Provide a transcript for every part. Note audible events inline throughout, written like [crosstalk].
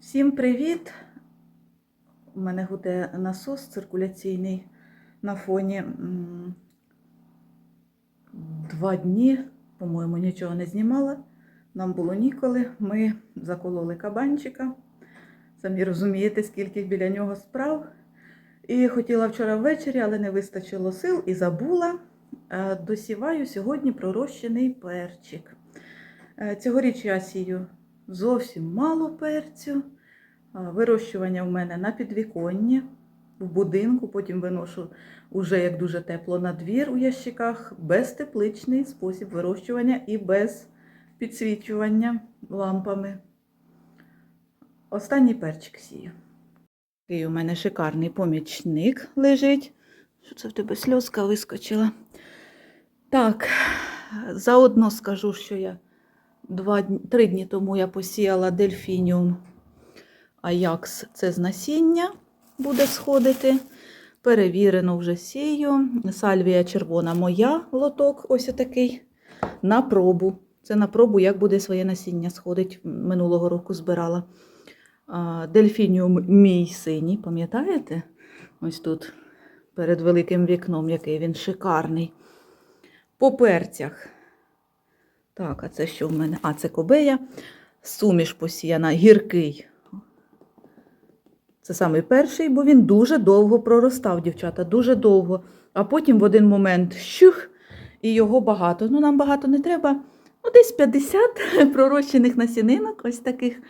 Всім привіт! У мене гуде насос циркуляційний на фоні. Два дні, по-моєму, нічого не знімала. Нам було ніколи. Ми закололи кабанчика. Самі розумієте, скільки біля нього справ. І хотіла вчора ввечері, але не вистачило сил і забула. Е, Досіваю сьогодні пророщений перчик. Е, Цьогоріч я сію зовсім мало перцю. Вирощування в мене на підвіконні, в будинку, потім виношу уже як дуже тепло на двір у ящиках, безтепличний спосіб вирощування і без підсвічування лампами. Останній перчик сію. Такий у мене шикарний помічник лежить. Що це в тебе сльозка вискочила? Так, заодно скажу, що я два, три дні тому я посіяла дельфініум Аякс. Це з насіння буде сходити. Перевірено вже сію. Сальвія червона моя лоток, ось такий. На пробу. Це на пробу, як буде своє насіння сходить. Минулого року збирала. Дельфініум мій синій, пам'ятаєте? Ось тут перед великим вікном, який він шикарний. По перцях. Так, а це що в мене? А, це кобея. Суміш посіяна, гіркий. Це самий перший, бо він дуже довго проростав, дівчата, дуже довго. А потім в один момент щух, і його багато. Ну, нам багато не треба. Ну, десь 50 [laughs] пророщених насінинок, ось таких.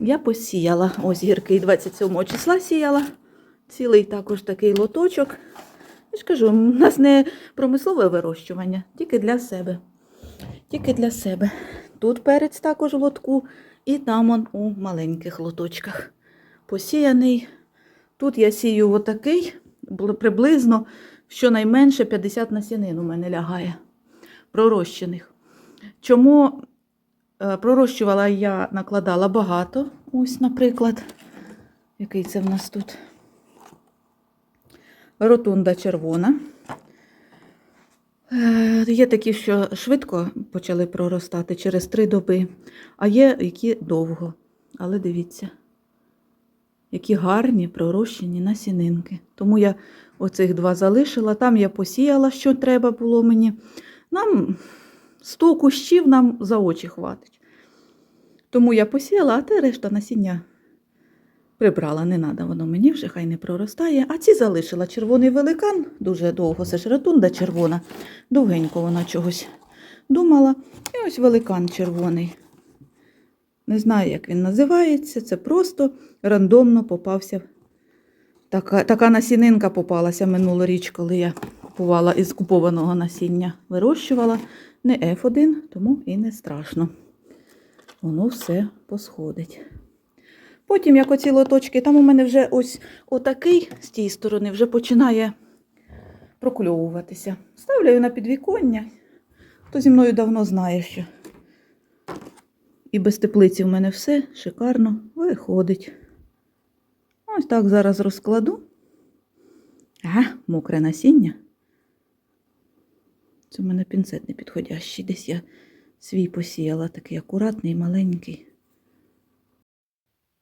Я посіяла. Ось гіркий 27 числа сіяла. Цілий також такий лоточок. Я ж кажу, у нас не промислове вирощування, тільки для себе. Тільки для себе. Тут перець також в лотку, і там он у маленьких лоточках. Посіяний. Тут я сію отакий, приблизно щонайменше 50 насінин у мене лягає пророщених. Чому е, пророщувала я, накладала багато. Ось, наприклад, який це в нас тут? Ротунда червона. Е, Є такі, що швидко почали проростати через три доби, а є які довго. Але дивіться, які гарні пророщені насінинки. Тому я оцих два залишила. Там я посіяла, що треба було мені. Нам 100 кущів нам за очі хватить. Тому я посіяла, а те решта насіння прибрала, не треба, воно мені вже хай не проростає. А ці залишила червоний великан дуже довго. Це ж ретунда червона. Довгенько вона чогось думала. І ось великан червоний. Не знаю, як він називається. Це просто рандомно попався. Така, така насінинка попалася минулоріч, коли я купувала із купованого насіння, вирощувала. Не F1, тому і не страшно. Воно все посходить. Потім, як оці лоточки, там у мене вже ось отакий з тієї сторони вже починає прокльовуватися. Ставляю на підвіконня. Хто зі мною давно знає, що і без теплиці в мене все шикарно виходить. Ось так зараз розкладу. А, мокре насіння. Це в мене пінцет не підходящий. Десь я свій посіяла, такий акуратний, маленький.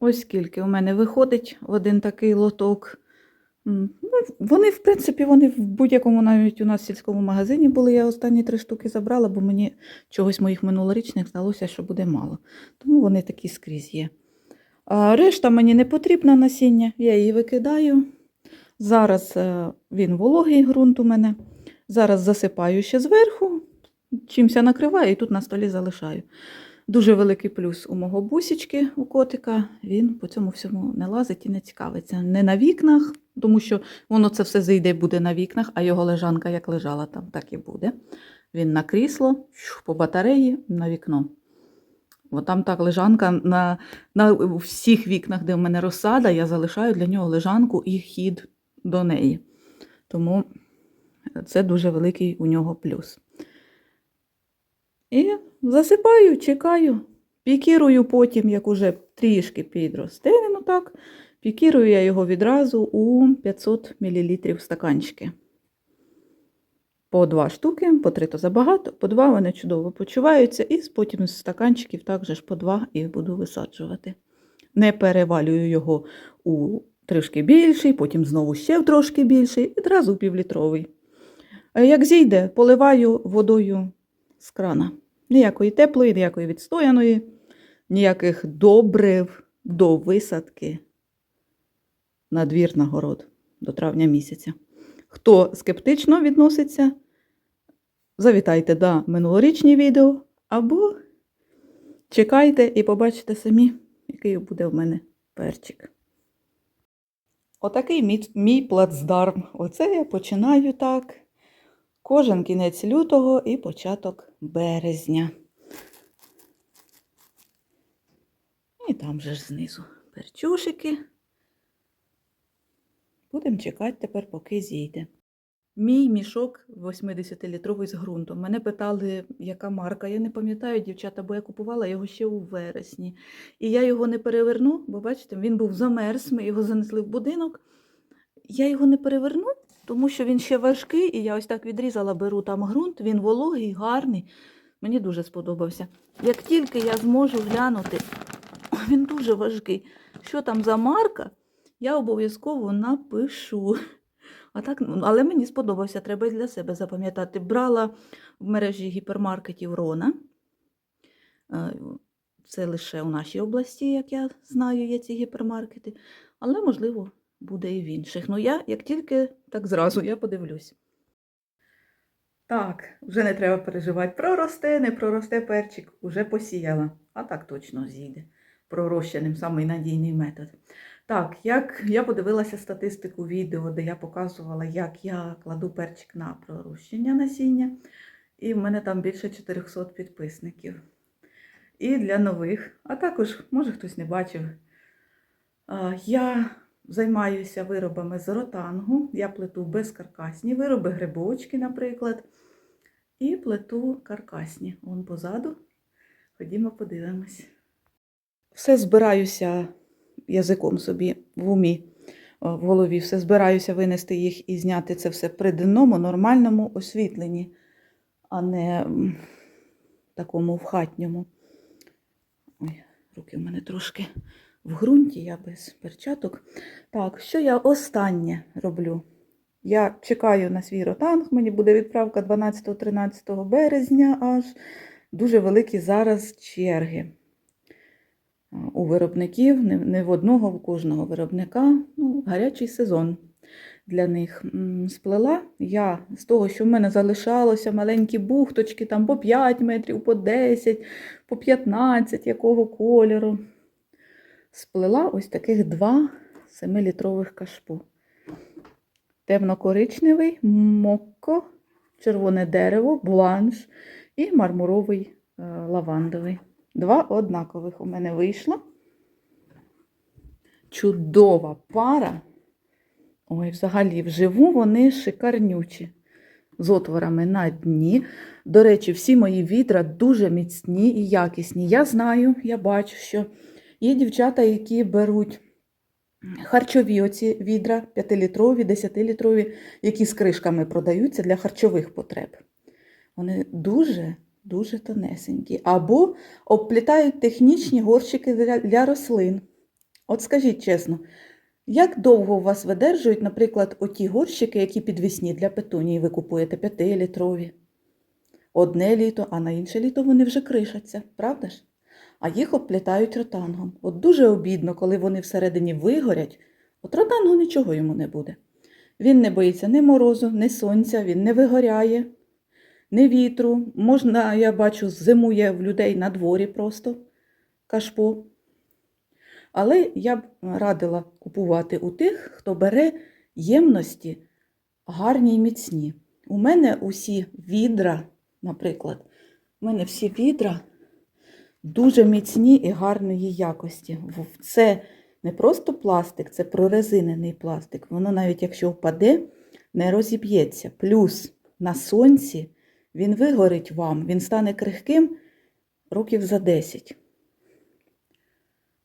Ось скільки у мене виходить в один такий лоток. Ну, вони, в принципі, вони в будь-якому навіть у нас в сільському магазині були. Я останні три штуки забрала, бо мені чогось моїх минулорічних здалося, що буде мало. Тому вони такі скрізь є. А решта мені не потрібна насіння, я її викидаю. Зараз е, він вологий ґрунт у мене. Зараз засипаю ще зверху, чимся накриваю і тут на столі залишаю. Дуже великий плюс у мого бусічки, у котика. Він по цьому всьому не лазить і не цікавиться. Не на вікнах, тому що воно це все зайде буде на вікнах, а його лежанка як лежала там, так і буде. Він на крісло, по батареї на вікно. От там так лежанка на, на всіх вікнах, де в мене розсада, я залишаю для нього лежанку і хід до неї. Тому це дуже великий у нього плюс. І засипаю, чекаю, пікірую потім, як уже трішки підросте, він отак, пікірую я його відразу у 500 мл стаканчики. По два штуки, по три то забагато, по два вони чудово почуваються, і потім з стаканчиків також по два їх буду висаджувати. Не перевалюю його у трішки більший, потім знову ще в трошки більший, і одразу півлітровий. Як зійде, поливаю водою з крана. Ніякої теплої, ніякої відстояної, ніяких добрив до висадки на двір на город до травня місяця. Хто скептично відноситься, завітайте до минулорічні відео або чекайте і побачите самі, який буде в мене перчик. Отакий мій, плацдарм. Оце я починаю так. Кожен кінець лютого і початок березня. І там же ж знизу перчушики. Будемо чекати тепер, поки зійде. Мій мішок 80-літровий з ґрунтом. Мене питали, яка марка. Я не пам'ятаю, дівчата, бо я купувала його ще у вересні. І я його не переверну, бо бачите, він був замерз, ми його занесли в будинок. Я його не переверну, тому що він ще важкий, і я ось так відрізала, беру там ґрунт, він вологий, гарний. Мені дуже сподобався. Як тільки я зможу глянути, [clears throat] він дуже важкий. Що там за марка, я обов'язково напишу. А так, ну, але мені сподобався, треба і для себе запам'ятати. Брала в мережі гіпермаркетів Рона. Е, Це лише у нашій області, як я знаю, є ці гіпермаркети. Але, можливо, буде і в інших. Ну, я, як тільки, так зразу, я подивлюсь. Так, вже не треба переживати. Проросте, не проросте перчик, уже посіяла. А так точно зійде. Пророщеним самий надійний метод. Так, як я подивилася статистику відео, де я показувала, як я кладу перчик на пророщення насіння, і в мене там більше 400 підписників. І для нових, а також, може хтось не бачив, я займаюся виробами з ротангу, я плету безкаркасні вироби, грибочки, наприклад, і плету каркасні. Вон позаду. Ходімо, подивимось. Все збираюся язиком собі в умі, в голові, все збираюся винести їх і зняти це все при денному, нормальному освітленні, а не такому в хатньому. Ой, руки в мене трошки в ґрунті, я без перчаток. Так, що я останнє роблю? Я чекаю на свій ротанг, мені буде відправка 12-13 березня аж. Дуже великі зараз черги у виробників, не, не в одного, в кожного виробника. Ну, гарячий сезон для них. Сплела я з того, що в мене залишалося маленькі бухточки, там по 5 метрів, по 10, по 15, якого кольору. Сплела ось таких два 7-літрових кашпу. Темно-коричневий, мокко, червоне дерево, бланш і мармуровий е, лавандовий. Два однакових у мене вийшло. Чудова пара. Ой, взагалі, вживу вони шикарнючі. З отворами на дні. До речі, всі мої відра дуже міцні і якісні. Я знаю, я бачу, що є дівчата, які беруть харчові оці відра 5-літрові, 10-літрові, які з кришками продаються для харчових потреб. Вони дуже дуже тонесенькі. Або обплітають технічні горщики для, для рослин. От скажіть чесно, як довго у вас видержують, наприклад, оті горщики, які підвісні для петунії ви купуєте 5-літрові? Одне літо, а на інше літо вони вже кришаться, правда ж? А їх обплітають ротангом. От дуже обідно, коли вони всередині вигорять, от ротангу нічого йому не буде. Він не боїться ні морозу, ні сонця, він не вигоряє, ні вітру. Можна, я бачу, зимує в людей на дворі просто кашпо. Але я б радила купувати у тих, хто бере ємності гарні й міцні. У мене усі відра, наприклад, у мене всі відра дуже міцні і гарної якості. Це не просто пластик, це прорезинений пластик. Воно навіть якщо впаде, не розіб'ється. Плюс на сонці він вигорить вам, він стане крихким років за 10.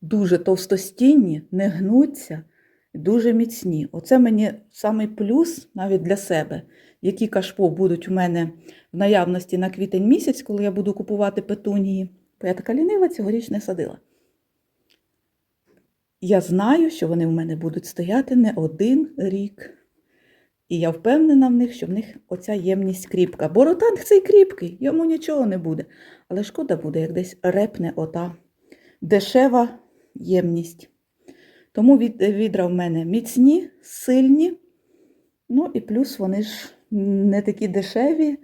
Дуже товстостінні, не гнуться, дуже міцні. Оце мені самий плюс навіть для себе, які кашпо будуть у мене в наявності на квітень місяць, коли я буду купувати петунії. Бо я така лінива цьогоріч не садила. я знаю, що вони в мене будуть стояти не один рік. І я впевнена в них, що в них оця ємність кріпка. Бо ротанг цей кріпкий, йому нічого не буде. Але шкода буде, як десь репне ота дешева ємність. Тому від, відра в мене міцні, сильні. Ну і плюс вони ж не такі дешеві,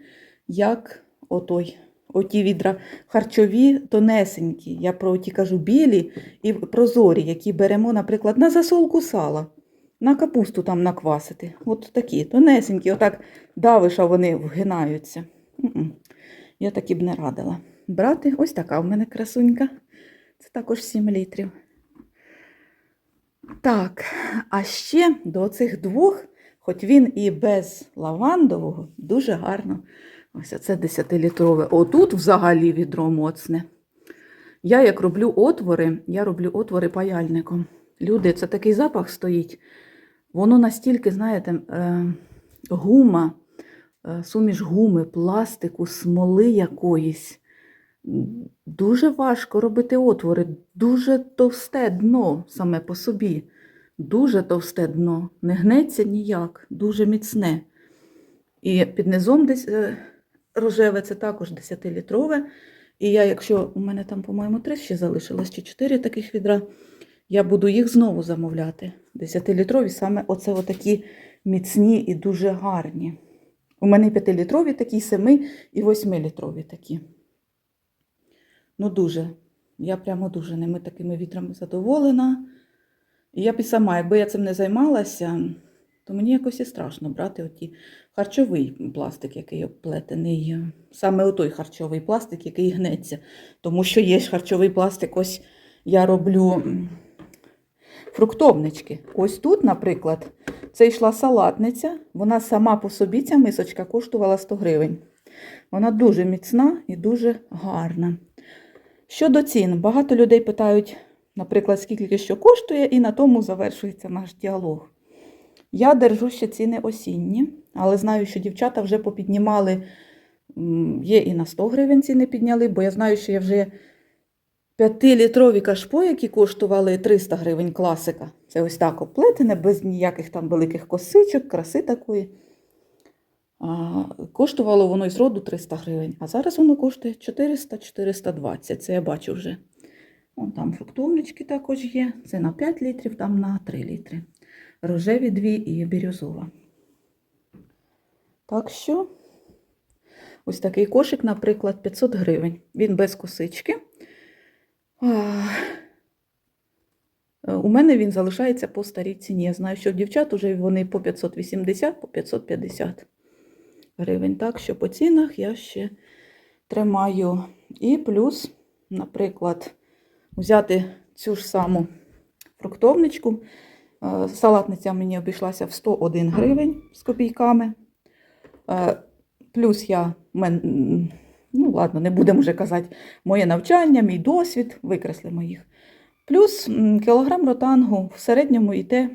як отой. Оті відра харчові, тонесенькі. Я про ті кажу білі і прозорі, які беремо, наприклад, на засолку сала, на капусту там наквасити. От такі тонесенькі, отак давиш, а вони вгинаються. Я такі б не радила. Брати, ось така в мене красунька. Це також 7 літрів. Так, а ще до цих двох, хоч він і без лавандового, дуже гарно. Ось це 10-літрове. Отут взагалі відро моцне. Я як роблю отвори, я роблю отвори паяльником. Люди, це такий запах стоїть. Воно настільки, знаєте, е, гума, е, суміш гуми, пластику, смоли якоїсь. Дуже важко робити отвори, дуже товсте дно саме по собі. Дуже товсте дно, не гнеться ніяк, дуже міцне. І під низом десь е, рожеве це також 10-літрове. І я, якщо у мене там, по-моєму, три ще залишилось, чи чотири таких відра, я буду їх знову замовляти. 10-літрові, саме оце отакі міцні і дуже гарні. У мене 5-літрові такі, 7 і 8-літрові такі. Ну, дуже. Я прямо дуже ними такими вітрами задоволена. І я б і сама, якби я цим не займалася, то мені якось і страшно брати оті харчовий пластик, який обплетений. Саме отой харчовий пластик, який гнеться. Тому що є харчовий пластик, ось я роблю фруктовнички. Ось тут, наприклад, це йшла салатниця. Вона сама по собі, ця мисочка, коштувала 100 гривень. Вона дуже міцна і дуже гарна. Щодо цін, багато людей питають, наприклад, скільки що коштує, і на тому завершується наш діалог. Я держу ще ціни осінні, але знаю, що дівчата вже попіднімали, є і на 100 гривень ціни підняли, бо я знаю, що я вже 5-літрові кашпо, які коштували 300 гривень класика. Це ось так оплетене, без ніяких там великих косичок, краси такої. А, коштувало воно із роду 300 гривень, а зараз воно коштує 400-420. Це я бачу вже. Вон там фруктовнички також є. Це на 5 літрів, там на 3 літри. Рожеві дві і бірюзова. Так що, ось такий кошик, наприклад, 500 гривень. Він без косички. У мене він залишається по старій ціні. Я знаю, що в дівчат вже вони по 580, по 550 гривень. Так що по цінах я ще тримаю. І плюс, наприклад, взяти цю ж саму фруктовничку. Е, Салатниця мені обійшлася в 101 гривень з копійками. Е, Плюс я, ну ладно, не будемо вже казати, моє навчання, мій досвід, викреслимо їх. Плюс кілограм ротангу в середньому йде,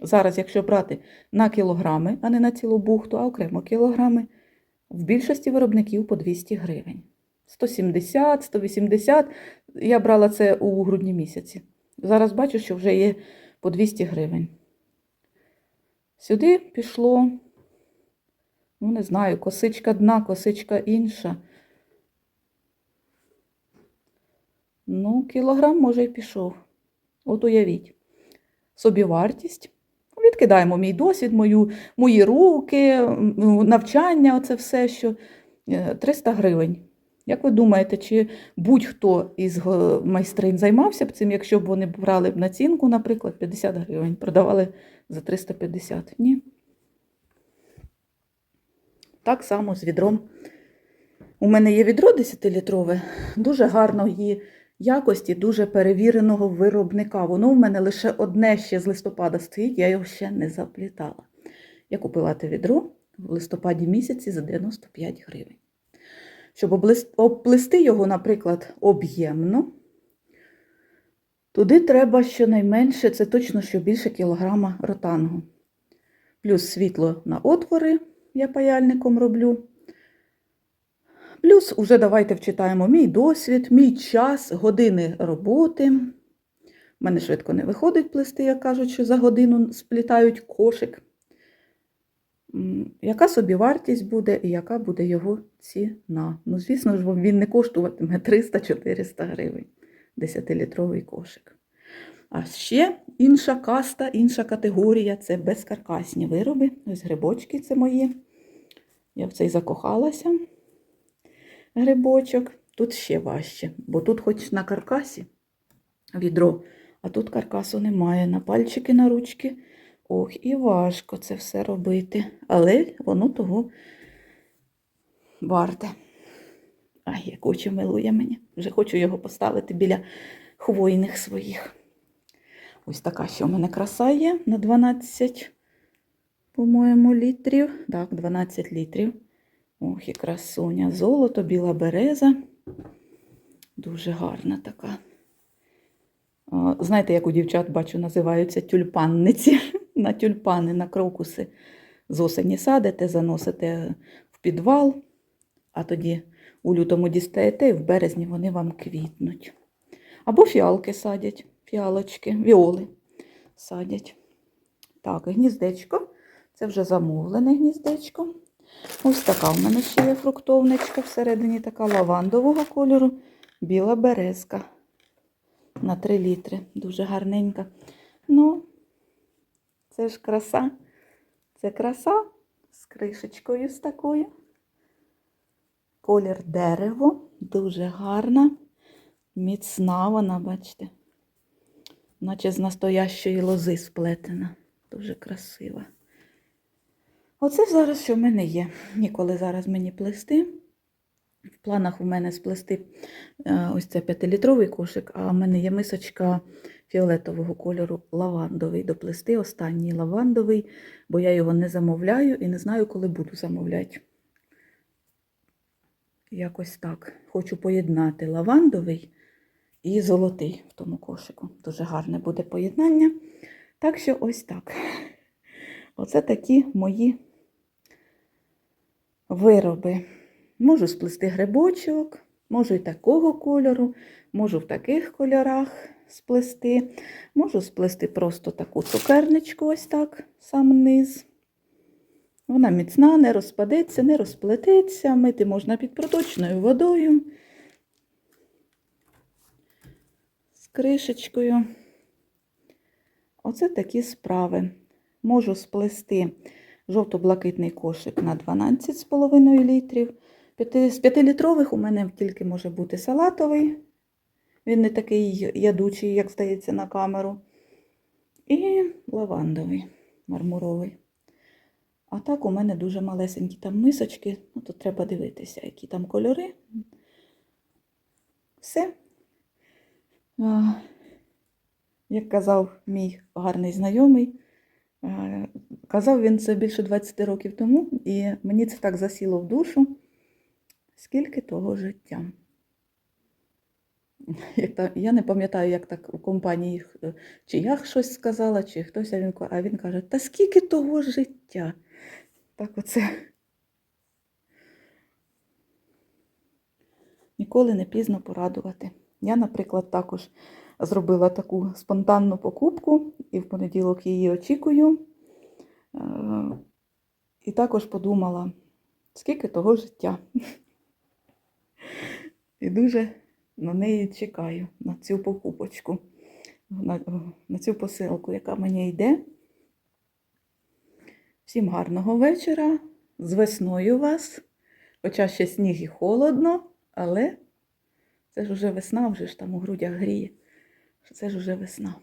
зараз, якщо брати на кілограми, а не на цілу бухту, а окремо кілограми, в більшості виробників по 200 гривень. 170, 180. Я брала це у грудні місяці. Зараз бачу, що вже є по 200 гривень. Сюди пішло, ну не знаю, косичка дна, косичка інша. Ну, кілограм, може, і пішов. От уявіть. Собівартість. Відкидаємо мій досвід, мою, мої руки, навчання, оце все, що е, 300 гривень. Як ви думаєте, чи будь-хто із го- майстринь займався б цим, якщо б вони брали б націнку, наприклад, 50 гривень, продавали за 350? Ні. Так само з відром. У мене є відро 10-літрове, дуже гарної якості, дуже перевіреного виробника. Воно в мене лише одне ще з листопада стоїть, я його ще не заплітала. Я купила те відро в листопаді місяці за 95 гривень. Щоб обплести його, наприклад, об'ємно, туди треба щонайменше, це точно що більше кілограма ротангу. Плюс світло на отвори я паяльником роблю. Плюс уже давайте вчитаємо мій досвід, мій час, години роботи. У мене швидко не виходить плести, як кажуть, що за годину сплітають кошик. Яка собі вартість буде і яка буде його ціна? Ну, звісно ж, він не коштуватиме 300-400 гривень 10-літровий кошик. А ще інша каста, інша категорія це безкаркасні вироби. Ось грибочки це мої. Я в цей закохалася. Грибочок. Тут ще важче, бо тут хоч на каркасі відро, а тут каркасу немає. На пальчики, на ручки. Ох, і важко це все робити. Але воно того варте. Ай, як очі милує мені. Вже хочу його поставити біля хвойних своїх. Ось така ще у мене краса є на 12, по-моєму, літрів. Так, 12 літрів. Ох, і красуня. Золото, біла береза. Дуже гарна така. Знаєте, як у дівчат бачу, називаються тюльпанниці. На тюльпани, на крокуси з осені садите, заносите в підвал, а тоді у лютому дістаєте, і в березні вони вам квітнуть. Або фіалки садять, фіалочки, віоли садять. Так, гніздечко. Це вже замовлене гніздечко. Ось така в мене ще є фруктовничка, всередині така лавандового кольору, біла березка на 3 літри. Дуже гарненька. Ну, це ж краса. Це краса з кришечкою з такою. Колір дерево, дуже гарна, міцна вона, бачите, наче з настоящої лози сплетена. Дуже красива. Оце зараз, що в мене є. Ніколи зараз мені плести. В планах у мене сплести е, ось це 5-літровий кошик, а в мене є мисочка фіолетового кольору лавандовий. Доплести останній лавандовий, бо я його не замовляю і не знаю, коли буду замовляти. Якось так. Хочу поєднати лавандовий і золотий в тому кошику. Дуже гарне буде поєднання. Так що ось так. Оце такі мої вироби. Можу сплести грибочок, можу і такого кольору, можу в таких кольорах сплести, можу сплести просто таку цукерничку, ось так, сам низ. Вона міцна, не розпадеться, не розплететься, мити можна під проточною водою з кришечкою. Оце такі справи. Можу сплести жовто-блакитний кошик на 12,5 літрів. З 5-літрових у мене тільки може бути салатовий. Він не такий ядучий, як здається, на камеру. І лавандовий, мармуровий. А так у мене дуже малесенькі там мисочки. Ну, то треба дивитися, які там кольори. Все. А, Як казав мій гарний знайомий, е, казав він це більше 20 років тому, і мені це так засіло в душу, скільки того життя. [laughs] Як та, я не пам'ятаю, як так у компанії, е, чи я щось сказала, чи хтось, а він, а він каже, та скільки того життя. Так оце. Ніколи не пізно порадувати. Я, наприклад, також зробила таку спонтанну покупку і в понеділок її очікую. Е, І також подумала, скільки того життя. [laughs] І дуже на неї чекаю, на цю покупочку, на, на цю посилку, яка мені йде. Всім гарного вечора. З весною вас. Хоча ще сніг і холодно, але це ж уже весна, вже ж там у грудях гріє. Це ж уже весна.